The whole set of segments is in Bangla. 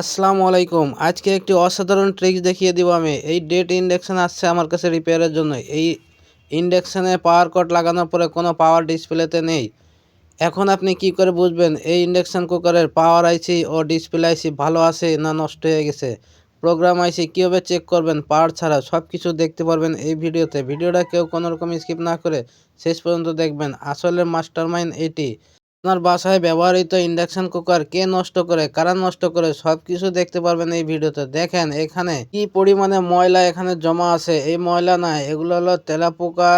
আসসালামু আলাইকুম। আজকে একটি অসাধারণ ট্রিক্স দেখিয়ে দিব আমি। এই ডেট ইন্ডাকশান আসছে আমার কাছে রিপেয়ারের জন্য। এই ইন্ডাকশানে পাওয়ার কট লাগানোর পরে কোনো পাওয়ার ডিসপ্লেতে নেই। এখন আপনি কি করে বুঝবেন? এই ইন্ডাকশান কুকারের পাওয়ার আইসি ও ডিসপ্লে আইসি ভালো আছে না নষ্ট হয়ে গেছে? প্রোগ্রাম আইসি কীভাবে চেক করবেন? পাওয়ার ছাড়া সব কিছু দেখতে পারবেন এই ভিডিওতে। ভিডিওটা কেউ কোনো রকম স্কিপ না করে শেষ পর্যন্ত দেখবেন। আসলে মাস্টার মাইন্ড এটি। আপনার বাসায় ব্যবহৃত ইন্ডাকশন কুকার কে নষ্ট করে, কারা নষ্ট করে সব কিছু দেখতে পারবেন এই ভিডিওতে। দেখেন, এখানে কি পরিমাণে ময়লা এখানে জমা আছে? এই ময়লা না এগুলো হলো তেলাপোকা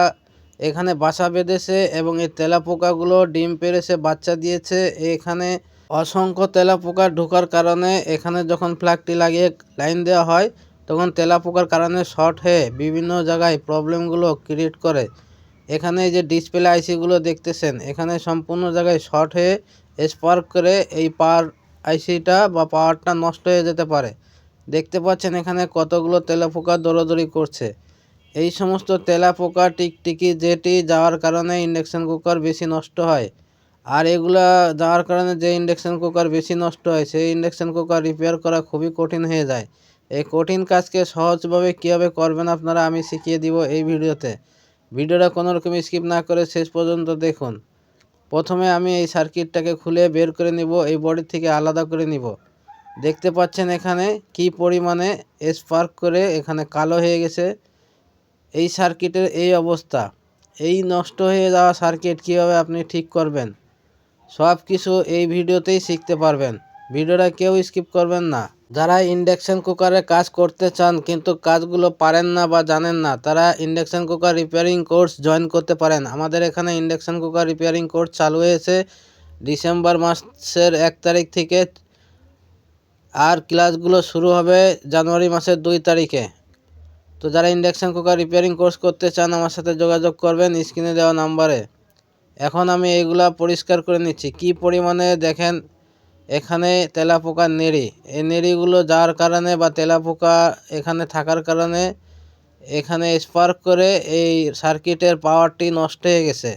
এখানে বাসা বেঁধেছে এবং এই তেলাপোকাগুলো ডিম পেরেছে বাচ্চা দিয়েছে। এখানে অসংখ্য তেলাপোকা ঢোকার কারণে এখানে যখন প্লাগটি লাগিয়ে লাইন দেওয়া হয়, তখন তেলাপোকার কারণে শর্ট হয়ে বিভিন্ন জায়গায় প্রবলেমগুলো ক্রিয়েট করে। এখানে যে ডিসপ্লে আইসিগুলো দেখতেছেন, এখানে সম্পূর্ণ জায়গায় শর্ট হয়ে স্পার্ক করে এই পাওয়ার আইসিটা বা পাওয়ারটা নষ্ট হয়ে যেতে পারে। দেখতে পাচ্ছেন এখানে কতগুলো তেলাপোকা দৌড়াদৌড়ি করছে। এই সমস্ত তেলাপোকা টিকটিকি যেটি যাওয়ার কারণে ইন্ডাকশান কুকার বেশি নষ্ট হয়। আর এগুলা যাওয়ার কারণে যে ইন্ডাকশান কুকার বেশি নষ্ট হয়, সেই ইন্ডাকশান কুকার রিপেয়ার করা খুবই কঠিন হয়ে যায়। এই কঠিন কাজকে সহজভাবে কীভাবে করবেন আপনারা আমি শিখিয়ে দিব এই ভিডিওতে। ভিডিওটা কোনো রকম স্কিপ না করে শেষ পর্যন্ত দেখুন। প্রথমে আমি এই সার্কিটটাকে খুলে বের করে নিব, এই বডি থেকে আলাদা করে নিব। দেখতে পাচ্ছেন এখানে কি পরিমাণে স্পার্ক করে এখানে কালো হয়ে গেছে। এই সার্কিটের এই অবস্থা। এই নষ্ট হয়ে যাওয়া সার্কিট কীভাবে আপনি ঠিক করবেন? সব কিছু এই ভিডিওতেই শিখতে পারবেন। ভিডিওটা কেউ স্কিপ করবেন না। যারা ইন্ডাকশন কুকারে কাজ করতে চান কিন্তু কাজগুলো পারেন না বা জানেন না, তারা induction cooker repairing course join করতে পারেন। আমাদের এখানে ইন্ডাকশন কুকার রিপেয়ারিং কোর্স চালু হয়েছে ডিসেম্বর মাসের এক তারিখ থেকে আর ক্লাসগুলো শুরু হবে জানুয়ারি মাসের দুই তারিখে। তো যারা ইন্ডাকশন কুকার রিপেয়ারিং কোর্স করতে চান আমার সাথে যোগাযোগ করবেন স্ক্রিনে দেওয়া নাম্বারে। এখন আমি এইগুলা পরিষ্কার করে নিচ্ছি। কি পরিমাণে দেখেন এখানে তেলাপোকা নেড়ি। এই নেড়িগুলো যাওয়ার কারণে বা তেলাপোকা এখানে থাকার কারণে এখানে স্পার্ক করে এই সার্কিটের পাওয়ারটি নষ্ট হয়ে গেছে।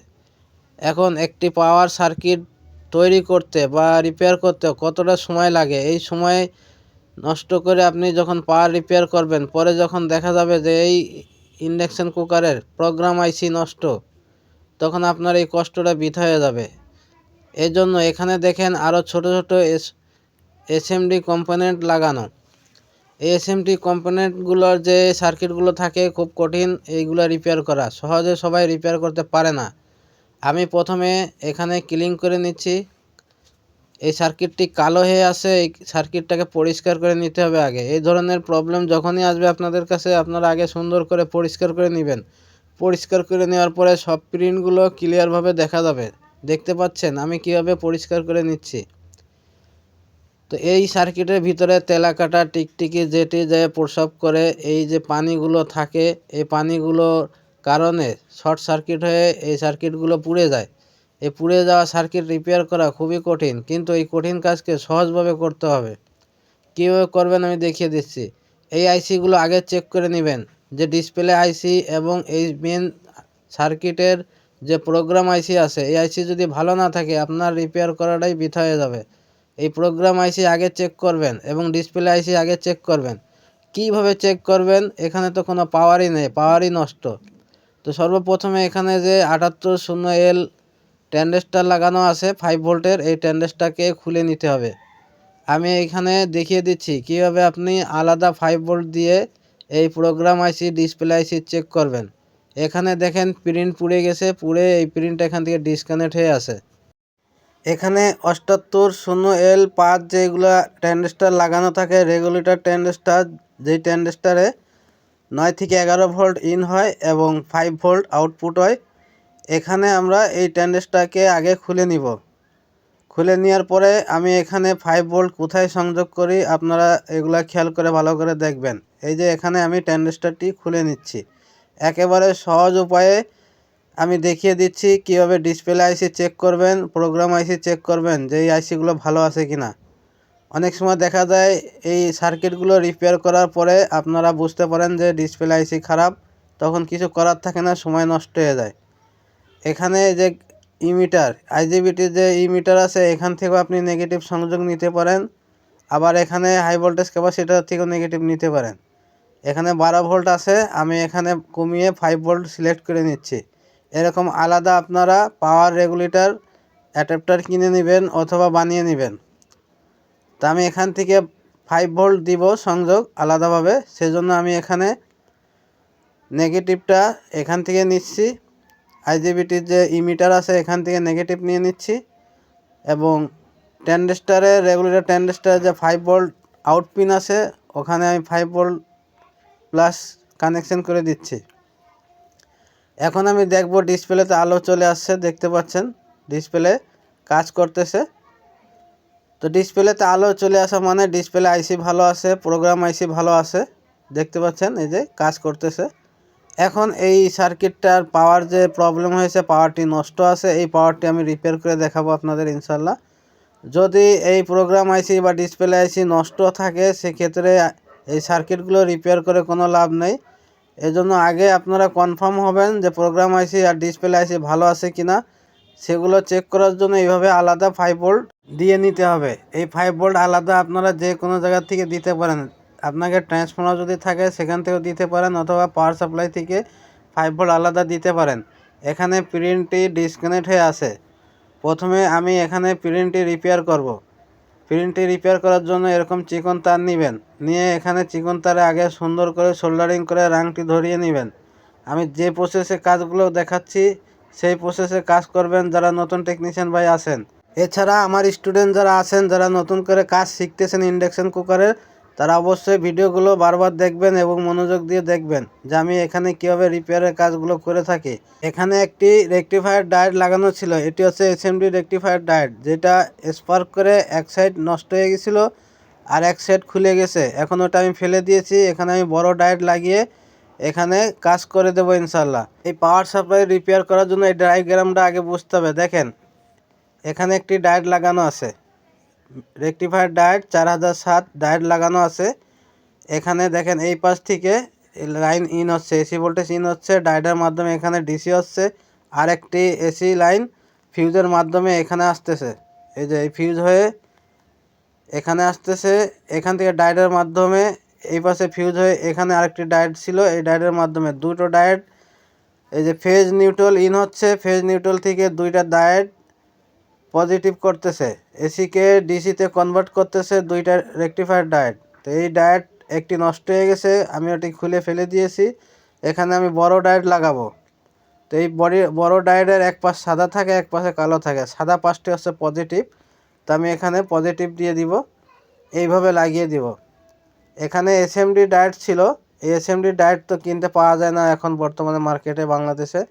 এখন একটি পাওয়ার সার্কিট তৈরি করতে বা রিপেয়ার করতে কতটা সময় লাগে? এই সময় নষ্ট করে আপনি যখন পাওয়ার রিপেয়ার করবেন, পরে যখন দেখা যাবে যে এই ইন্ডাকশান কুকারের প্রোগ্রাম আইসি নষ্ট, তখন আপনার এই কষ্টটা বৃথা হয়ে যাবে। এই জন্য এখানে দেখেন আরও ছোট ছোট এস, এসএমডি কম্পোনেন্ট লাগানো। এই এসএমডি কম্পোনেন্টগুলোর যে সার্কিটগুলো থাকে খুব কঠিন, এইগুলো রিপেয়ার করা। সহজে সবাই রিপেয়ার করতে পারে না। আমি প্রথমে এখানে ক্লিন করে নিচ্ছি। এই সার্কিটটি কালো হয়ে আসে এই সার্কিটটাকে পরিষ্কার করে নিতে হবে আগে। এই ধরনের প্রবলেম যখনই আসবে আপনাদের কাছে, আপনারা আগে সুন্দর করে পরিষ্কার করে নেবেন। পরিষ্কার করে নেওয়ার পরে সব প্রিন্টগুলো ক্লিয়ারভাবে দেখা যাবে। দেখতে পাচ্ছেন, আমি কীভাবে পরিষ্কার করে নিচ্ছি? তো এই সার্কিটের ভিতরে তেলা কাটা টিকটিকি যেটি যে প্রসব করে, এই যে পানিগুলো থাকে, এই পানিগুলোর কারণে শর্ট সার্কিট হয়ে এই সার্কিটগুলো পুড়ে যায়। এই পুড়ে যাওয়া সার্কিট রিপেয়ার করা খুবই কঠিন, কিন্তু এই কঠিন কাজকে সহজভাবে করতে হবে। কীভাবে করবেন আমি দেখিয়ে দিচ্ছি। এই আইসিগুলো আগে চেক করে নেবেন যে ডিসপ্লে আইসি এবং এই মেন সার্কিটের যে প্রোগ্রাম আইসি আছে, এই আইসি যদি ভালো না থাকে, আপনার রিপেয়ার করাটাই বৃথা হয়ে যাবে। এই প্রোগ্রাম আইসি আগে চেক করবেন এবং ডিসপ্লে আইসি আগে চেক করবেন। কীভাবে চেক করবেন? এখানে তো কোনো পাওয়ারই নেই পাওয়ারই নষ্ট। তো সর্বপ্রথমে এখানে যে আটাত্তর শূন্য এল ট্যান্ডেস্টার লাগানো আছে ফাইভ ভোল্টের এই ট্যান্ডেস্টারকে খুলে নিতে হবে। আমি এখানে দেখিয়ে দিচ্ছি, কীভাবে আপনি আলাদা ফাইভ ভোল্ট দিয়ে এই program IC display IC check করবেন। এখানে দেখেন প্রিন্ট পুড়ে গেছে, পুড়ে এই প্রিন্ট এখান থেকে ডিসকানেক্ট হয়ে আছে। এখানে অষ্টাত্তর, শূন্য এল পাঁচ যেগুলো ট্যান্ডেস্টার লাগানো থাকে রেগুলেটর ট্যান্ডেস্টার যেই ট্যান্ডেস্টারে নয় থেকে এগারো ভোল্ট ইন হয় এবং ফাইভ ভোল্ট আউটপুট হয়, এখানে আমরা এই ট্যান্ডেস্টারকে আগে খুলে নিব। খুলে নেওয়ার পরে আমি এখানে ফাইভ ভোল্ট কোথায় সংযোগ করি, আপনারা এগুলা খেয়াল করে ভালো করে দেখবেন। এই যে এখানে আমি ট্যান্ডেস্টারটি খুলে নিচ্ছি। একেবারে সহজ উপায়ে আমি দেখিয়ে দিচ্ছি কীভাবে ডিসপ্লে আইসি চেক করবেন প্রোগ্রাম আইসি চেক করবেন যে এই আইসিগুলো ভালো আছে কি না অনেক সময় দেখা যায় এই সার্কিটগুলো রিপেয়ার করার পরে আপনারা বুঝতে পারেন যে ডিসপ্লে আইসি খারাপ, তখন কিছু করার থাকে না, সময় নষ্ট হয়ে যায়। এখানে যে ইমিটার আইজিবিটির যে ইমিটার আছে, এখান থেকেও আপনি নেগেটিভ সংযোগ নিতে পারেন, আবার এখানে হাই ভোল্টেজ ক্যাপাসিটার থেকেও নেগেটিভ নিতে পারেন। এখানে বারো ভোল্ট আছে, আমি এখানে কমিয়ে ফাইভ ভোল্ট সিলেক্ট করে নিচ্ছি। এরকম আলাদা আপনারা পাওয়ার রেগুলেটর অ্যাডাপ্টার কিনে নেবেন অথবা বানিয়ে নেবেন। তা আমি এখান থেকে ফাইভ ভোল্ট দিব সংযোগ আলাদাভাবে, সেজন্য আমি এখানে নেগেটিভটা এখান থেকে নিচ্ছি। আইজিবিটির যে ইমিটার আছে, এখান থেকে নেগেটিভ নিয়ে নিচ্ছি। এবং ট্যান্ডেস্টারের রেগুলেটর ট্যান্ডেস্টারের যে ফাইভ ভোল্ট আউটপিন আছে, ওখানে আমি ফাইভ ভোল্ট প্লাস কানেকশন করে দিচ্ছি। এখন আমি দেখব ডিসপ্লেতে আলো চলে আসছে, দেখতে পাচ্ছেন? ডিসপ্লে কাজ করতেছে। তো ডিসপ্লেতে আলো চলে আসা মানে ডিসপ্লে আইসি ভালো আছে প্রোগ্রাম আইসি ভালো আছে, দেখতে পাচ্ছেন? এই যে কাজ করতেছে। এখন এই সার্কিটটার পাওয়ার যে প্রবলেম হয়েছে পাওয়ারটি নষ্ট আছে, এই পাওয়ারটি আমি রিপেয়ার করে দেখাবো আপনাদের ইনশাল্লাহ যদি এই প্রোগ্রাম আইসি বা ডিসপ্লে আইসি নষ্ট থাকে, সেক্ষেত্রে এই সার্কিটগুলো রিপেয়ার করে কোনো লাভ নেই। এজন্য আগে আপনারা কনফার্ম হবেন যে প্রোগ্রাম আইসি আর ডিসপ্লে আইসি ভালো আছে কিনা। সেগুলো চেক করার জন্য এইভাবে আলাদা ফাইভ ভোল্ট দিয়ে নিতে হবে। এই ফাইভ ভোল্ট আলাদা আপনারা যে কোনো জায়গা থেকে দিতে পারেন। আপনাকে ট্রান্সফর্মার যদি থাকে সেখান থেকেও দিতে পারেন অথবা পাওয়ার সাপ্লাই থেকে ফাইভ ভোল্ট আলাদা দিতে পারেন। এখানে প্রিন্টটি ডিসকানেক্ট হয়ে আছে। প্রথমে আমি এখানে প্রিন্টটি রিপেয়ার করব। প্রিন্টটি রিপেয়ার করার জন্য এরকম চিকন তার নেবেন। নিয়ে এখানে চিকন তারে আগে সুন্দর করে সোল্ডারিং করে রাংটি ধরিয়ে নেবেন। আমি যে প্রসেসে কাজগুলো দেখাচ্ছি, সেই প্রসেসে কাজ করবেন যারা নতুন টেকনিশিয়ান ভাই আছেন। এছাড়া আমার স্টুডেন্ট যারা আছেন, যারা নতুন করে কাজ শিখতেছেন ইন্ডাকশন কুকারের তারা অবশ্যই ভিডিওগুলো বারবার দেখবেন এবং মনোযোগ দিয়ে দেখবেন যে আমি এখানে কীভাবে রিপেয়ারের কাজগুলো করে থাকি। এখানে একটি রেকটিফায়ার ডায়েট লাগানো ছিল, এটি হচ্ছে এসএমডি রেকটিফায়ার ডায়েট, যেটা স্পার্ক করে এক সাইড নষ্ট হয়ে গেছিল আর এক সাইড খুলে গেছে। এখন ওটা আমি ফেলে দিয়েছি, এখানে আমি বড় ডায়েট লাগিয়ে এখানে কাজ করে দেবো ইনশাল্লাহ এই পাওয়ার সাপ্লাই রিপেয়ার করার জন্য এই ডায়াগ্রামটা আগে বুঝতে হবে। দেখেন, এখানে একটি ডায়েট লাগানো আছে। রেকটিফায়ার ডায়েট চার হাজার সাত ডায়েট লাগানো আছে। এখানে দেখেন এই পাশ থেকে লাইন ইন হচ্ছে, এসি ভোল্টেজ ইন হচ্ছে, ডায়েটের মাধ্যমে এখানে ডিসি হচ্ছে আর একটি এসি লাইন ফিউজের মাধ্যমে এখানে আসতেছে। এই যে এই ফিউজ হয়ে এখানে আসতেছে, এখান থেকে ডায়েটের মাধ্যমে এই পাশে ফিউজ হয়ে এখানে আরেকটি ডায়েট ছিল, এই ডায়েটের মাধ্যমে দুটো ডায়েট। এই যে ফেজ নিউট্রাল ইন হচ্ছে, ফেজ নিউট্রাল থেকে দুইটা ডায়েট পজিটিভ করতেছে। এসিকে ডিসিতে কনভার্ট করতেছে, দুইটা রেকটিফায়ার ডায়েট তো এই ডায়েট একটি নষ্ট হয়ে গেছে, আমি ওটি খুলে ফেলে দিয়েছি। এখানে আমি বড় ডায়েট লাগাবো। তো এই বডি, বড় ডায়েটের এক পাশ সাদা থাকে, এক পাশে কালো থাকে। সাদা পাশটি হচ্ছে পজিটিভ তো আমি এখানে পজিটিভ দিয়ে দিব। এইভাবে লাগিয়ে দিব। এখানে এসএমডি ডায়েট ছিল। এই এসএমডি ডায়েট তো কিনতে পাওয়া যায় না এখন বর্তমানে মার্কেটে বাংলাদেশে।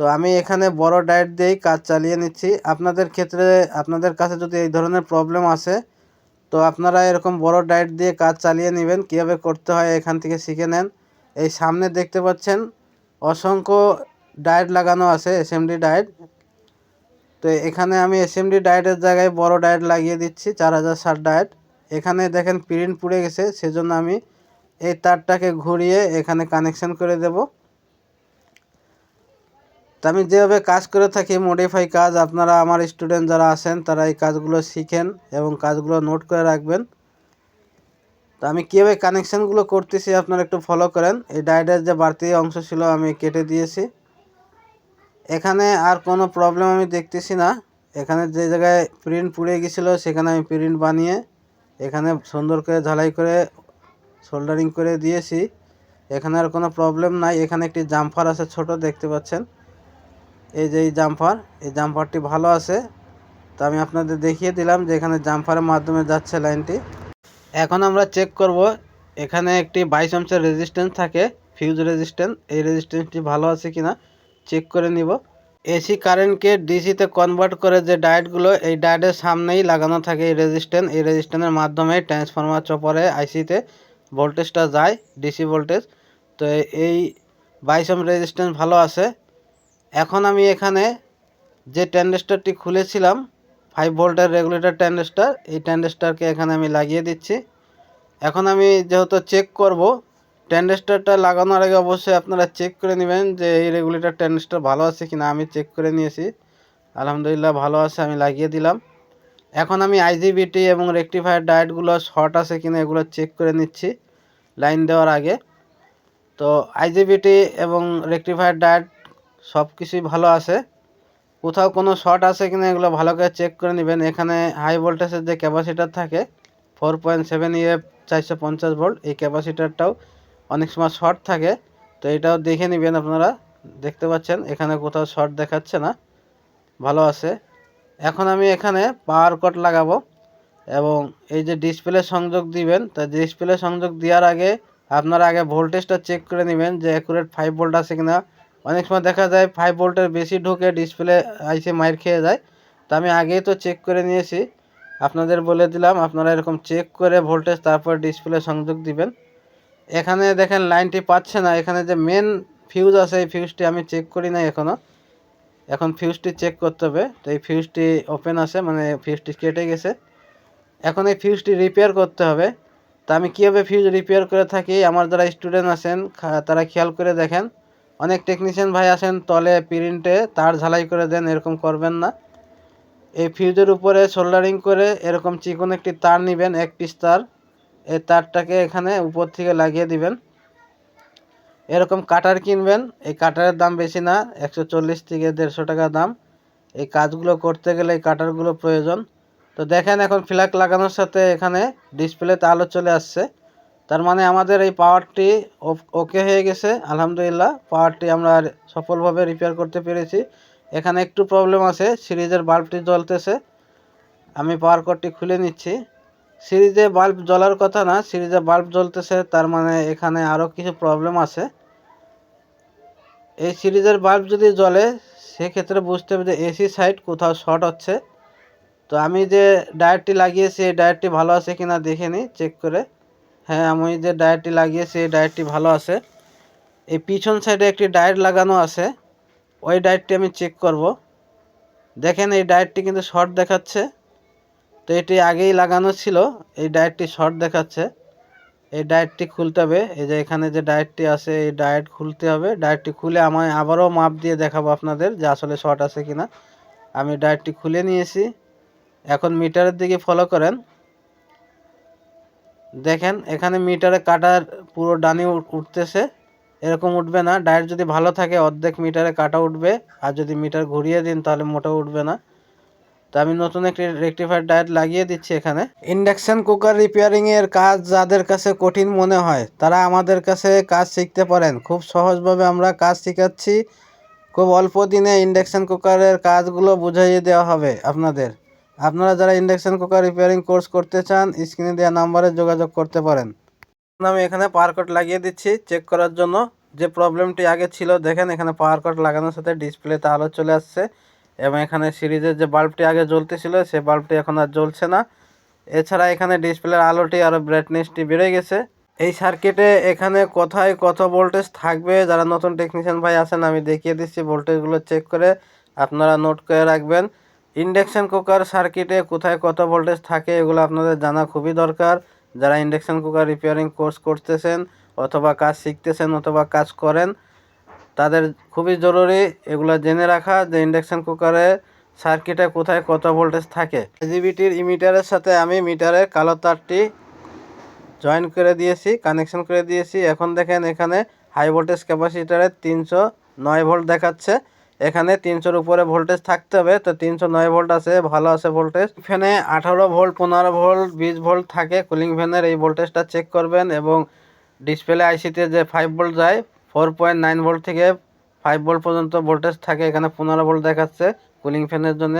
তো আমি এখানে বড় ডায়েট দিয়েই কাজ চালিয়ে নিচ্ছি। আপনাদের ক্ষেত্রে, আপনাদের কাছে যদি এই ধরনের প্রবলেম আসে, তো আপনারা এরকম বড় ডায়েট দিয়ে কাজ চালিয়ে নেবেন। কীভাবে করতে হয় এখান থেকে শিখে নেন। এই সামনে দেখতে পাচ্ছেন অসংখ্য ডায়েট লাগানো আছে এসএমডি ডায়েট। তো এখানে আমি এসএমডি ডায়েটের জায়গায় বড় ডায়েট লাগিয়ে দিচ্ছি, চার হাজার ষাট ডায়েট। এখানে দেখেন প্রিন্ট পুড়ে গেছে, সেজন্য আমি এই তারটাকে ঘুরিয়ে এখানে কানেকশন করে দেবো। তো আমি যেভাবে কাজ করে থাকি মডিফাই কাজ, আপনারা আমার স্টুডেন্ট যারা আছেন, তারা এই কাজগুলো শিখেন এবং কাজগুলো নোট করে রাখবেন। তো আমি কীভাবে কানেকশানগুলো করতেছি, আপনারা একটু ফলো করেন। এই ডায়েটের যে বাড়তি অংশ ছিল, আমি কেটে দিয়েছি। এখানে আর কোনো প্রবলেম আমি দেখতেছি না। এখানে যে জায়গায় প্রিন্ট পুড়ে গেছিল, সেখানে আমি প্রিন্ট বানিয়ে এখানে সুন্দর করে ঝালাই করে সোল্ডারিং করে দিয়েছি। এখানে আর কোনো প্রবলেম নাই। এখানে একটি জাম্পার আছে ছোট, দেখতে পাচ্ছেন। এই যে এই জাম্পার, এই জাম্পারটি ভালো আছে। তো আমি আপনাদের দেখিয়ে দিলাম যে এখানে জাম্পারের মাধ্যমে যাচ্ছে লাইনটি। এখন আমরা চেক করব, এখানে একটি বাইশ অংশের রেজিস্ট্যান্স থাকে ফিউজ রেজিস্ট্যান্স এই রেজিস্ট্যান্সটি ভালো আছে কিনা? চেক করে নিব। এসি কারেন্টকে ডিসিতে কনভার্ট করে যে ডায়েটগুলো এই ডায়েটের সামনেই লাগানো থাকে এই রেজিস্ট্যান্স এই রেজিস্ট্যান্সের মাধ্যমে ট্রান্সফরমার চপরে আইসিতে ভোল্টেজটা যায় ডিসি ভোল্টেজ তো এই বাইশ রেজিস্ট্যান্স ভালো আছে। এখন আমি এখানে যে ট্যান্ডেস্টারটি খুলেছিলাম ফাইভ ভোল্টের রেগুলেটর ট্যান্ডেস্টার এই ট্যান্ডেস্টারকে এখানে আমি লাগিয়ে দিচ্ছি। এখন আমি যেহেতু চেক করব ট্যান্ডেস্টারটা লাগানোর আগে অবশ্যই আপনারা চেক করে নেবেন যে এই রেগুলেটর ট্যান্ডেস্টার ভালো আছে কি না আমি চেক করে নিয়েছি, আলহামদুলিল্লাহ ভালো আছে, আমি লাগিয়ে দিলাম। এখন আমি আইজিবিটি এবং রেকটিফায়ার ডায়েটগুলো শর্ট আছে কিনা এগুলো চেক করে নিচ্ছি লাইন দেওয়ার আগে। তো আইজিবিটি এবং রেকটিফায়ার ডায়েট সব কিছুই ভালো আছে। কোথাও কোনো শর্ট আছে কিনা এগুলো ভালো করে চেক করে নেবেন। এখানে হাই ভোল্টেজের যে ক্যাপাসিটার থাকে ফোর পয়েন্ট সেভেন ইএফ চারশো পঞ্চাশ ভোল্ট এই ক্যাপাসিটারটাও অনেক সময় শর্ট থাকে। তো এটাও দেখে নেবেন আপনারা। দেখতে পাচ্ছেন, এখানে কোথাও শর্ট দেখাচ্ছে না। ভালো আছে। এখন আমি এখানে পাওয়ার কট লাগাবো এবং এই যে ডিসপ্লে সংযোগ দিবেন, তা ডিসপ্লে সংযোগ দেওয়ার আগে আপনারা আগে ভোল্টেজটা চেক করে নেবেন যে অ্যাকুরেট ফাইভ ভোল্ট আছে কিনা। অনেক সময় দেখা যায় ফাইভ ভোল্টের বেশি ঢুকে ডিসপ্লে আইসে মাইর খেয়ে যায়। তা আমি আগেই তো চেক করে নিয়েছি। আপনাদের বলে দিলাম, আপনারা এরকম চেক করে ভোল্টেজ তারপর ডিসপ্লে সংযোগ দিবেন। এখানে দেখেন লাইনটি পাচ্ছে না। এখানে যে মেন ফিউজ আছে, এই ফিউজটি আমি চেক করি নাই এখনও এখন ফিউজটি চেক করতে হবে। তো এই ফিউজটি ওপেন আছে মানে ফিউজটি কেটে গেছে। এখন এই ফিউজটি রিপেয়ার করতে হবে। তা আমি কীভাবে ফিউজ রিপেয়ার করে থাকি? আমার যারা স্টুডেন্ট আছেন তারা খেয়াল করে দেখেন। অনেক টেকনিশিয়ান ভাই আছেন তলে প্রিন্টে তার ঝালাই করে দেন, এরকম করবেন না। এই ফিউজের উপরে সোল্ডারিং করে এরকম চিকন একটি তার নেবেন, এক পিস তার। এই তারটাকে এখানে উপর থেকে লাগিয়ে দিবেন। এরকম কাটার কিনবেন, এই কাটারের দাম বেশি না, একশো চল্লিশ থেকে দেড়শো টাকা দাম। এই কাজগুলো করতে গেলে এই কাটারগুলো প্রয়োজন। তো দেখেন এখন ফ্ল্যাগ লাগানোর সাথে এখানে ডিসপ্লেতে আলো চলে আসছে। তার মানে আমাদের এই পাওয়ারটি ওকে হয়ে গেছে, আলহামদুলিল্লাহ। পাওয়ারটি আমরা সফলভাবে রিপেয়ার করতে পেরেছি। এখানে একটু প্রবলেম আছে, সিরিজের বাল্বটি জ্বলতেছে। আমি পাওয়ার কর্ডটি খুলে নিচ্ছি। সিরিজে বাল্ব জ্বলার কথা না, সিরিজে বাল্ব জ্বলতেছে, তার মানে এখানে আরও কিছু প্রবলেম আছে। এই সিরিজের বাল্ব যদি জ্বলে, সেক্ষেত্রে বুঝতে হবে যে এসি সাইড কোথাও শর্ট হচ্ছে। তো আমি যে ডায়েটটি লাগিয়েছি, এই ডায়েটটি ভালো আছে কিনা দেখে নিই চেক করে। হ্যাঁ আমি যে ডায়েটটি লাগিয়েছি এই ডায়েটটি ভালো আছে। এই পিছন সাইডে একটি ডায়েট লাগানো আছে। ওই ডায়েটটি আমি চেক করব। দেখেন, এই ডায়েটটি কিন্তু শর্ট দেখাচ্ছে। তো এটি আগেই লাগানো ছিল, এই ডায়েটটি শর্ট দেখাচ্ছে। এই ডায়েটটি খুলতে হবে। এই যে এখানে যে ডায়েটটি আছে, এই ডায়েট খুলতে হবে। ডায়েটটি খুলে আমায় আবারও মাপ দিয়ে দেখাবো আপনাদের যে আসলে শর্ট আছে কিনা। আমি ডায়েটটি খুলে নিয়েছি। এখন মিটারের দিকে ফলো করেন। দেখেন, এখানে মিটারে কাটার পুরো ডানি উঠ- উঠতেছে। এরকম উঠবে না। ডায়েট যদি ভালো থাকে, অর্ধেক মিটারে কাটা উঠবে। আর যদি মিটার ঘুরিয়ে দিন, তাহলে মোটেও উঠবে না। তো আমি নতুন একটি রেকটিফায়ার ডায়েট লাগিয়ে দিচ্ছি এখানে। ইন্ডাকশান কুকার রিপেয়ারিংয়ের কাজ যাদের কাছে কঠিন মনে হয়, তারা আমাদের কাছে কাজ শিখতে পারেন। খুব সহজভাবে আমরা কাজ শেখাচ্ছি। খুব অল্প দিনে ইন্ডাকশান কুকারের কাজগুলো বুঝিয়ে দেওয়া হবে আপনাদের। আপনারা যারা ইন্ডাকশন কুকার রিপেয়ারিং কোর্স করতে চান স্ক্রিনে দেওয়া নাম্বারে যোগাযোগ করতে পারেন। আমি এখানে পাওয়ার কট লাগিয়ে দিচ্ছি। চেক করার জন্য যে প্রবলেমটি আগে ছিল, দেখেন এখানে পাওয়ার কট লাগানোর সাথে ডিসপ্লেতে আলো চলে আসছে এবং এখানে সিরিজের যে বাল্বটি আগে জ্বলতেছিল, সে বাল্বটি এখন আর জ্বলছে না। এছাড়া এখানে ডিসপ্লের আলোটি আরও ব্রাইটনেসটি বেড়ে গেছে। এই সার্কিটে এখানে কোথায় কত ভোল্টেজ থাকবে, যারা নতুন টেকনিশিয়ান ভাই আছেন, আমি দেখিয়ে দিচ্ছি। ভোল্টেজগুলো চেক করে আপনারা নোট করে রাখবেন। ইন্ডাকশন কুকার সার্কিটে কোথায় কত ভোল্টেজ থাকে এগুলো আপনাদের জানা খুবই দরকার। যারা ইন্ডাকশন কুকার রিপেয়ারিং কোর্স করতেছেন অথবা কাজ শিখতেছেন অথবা কাজ করেন, তাদের খুবই জরুরি এগুলো জেনে রাখা যে ইন্ডাকশন কুকারে সার্কিটে কোথায় কত ভোল্টেজ থাকে। জিবিটির ইমিটারের সাথে আমি মিটারের কালো তারটি জয়েন করে দিয়েছি, কানেকশন করে দিয়েছি। এখন দেখেন এখানে হাই ভোল্টেজ ক্যাপাসিটারে তিনশো নয় ভোল্ট দেখাচ্ছে। এখানে তিনশোর উপরে ভোল্টেজ থাকতে হবে, তো তিনশো নয় ভোল্ট আছে, ভালো আছে ভোল্টেজ ফ্যানে আঠারো ভোল্ট পনেরো ভোল্ট বিশ ভোল্ট থাকে কুলিং ফ্যানের এই ভোল্টেজটা চেক করবেন এবং ডিসপ্লে আইসিতে যে ফাইভ ভোল্ট যায় ফোর পয়েন্ট নাইন ভোল্ট থেকে ফাইভ ভোল্ট পর্যন্ত ভোল্টেজ থাকে, এখানে পনেরো ভোল্ট দেখাচ্ছে কুলিং ফ্যানের জন্য।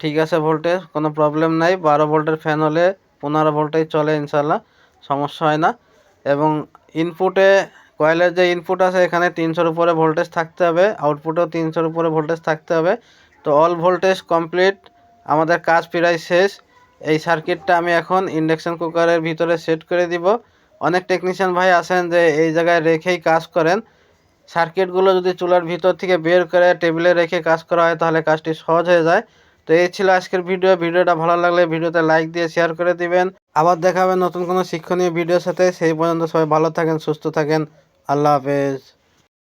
ঠিক আছে ভোল্টেজ কোনো প্রবলেম নাই, বারো ভোল্টের ফ্যান হলে পনেরো ভোল্টেই চলে ইনশাল্লাহ সমস্যা হয় না। এবং ইনপুটে কয়েলের যে ইনপুট আছে, এখানে তিনশোর উপরে ভোল্টেজ থাকতে হবে আউটপুটেও তিনশোর উপরে ভোল্টেজ থাকতে হবে। তো অল ভোল্টেজ কমপ্লিট আমাদের কাজ প্রায় শেষ। এই সার্কিটটা আমি এখন ইন্ডাকশন কুকারের ভিতরে সেট করে দিব। অনেক টেকনিশিয়ান ভাই আছেন যে এই জায়গায় রেখেই কাজ করেন। সার্কিটগুলো যদি চুলার ভিতর থেকে বের করে টেবিলে রেখে কাজ করা হয়, তাহলে কাজটি সহজ হয়ে যায়। তো এই ছিল আজকের ভিডিও ভিডিওটা ভালো লাগলে ভিডিওতে লাইক দিয়ে শেয়ার করে দিবেন। আবার দেখাবেন নতুন কোনো শিক্ষণীয় ভিডিওর সাথে। সেই পর্যন্ত সবাই ভালো থাকেন, সুস্থ থাকেন। আল্লাহ হাফেজ।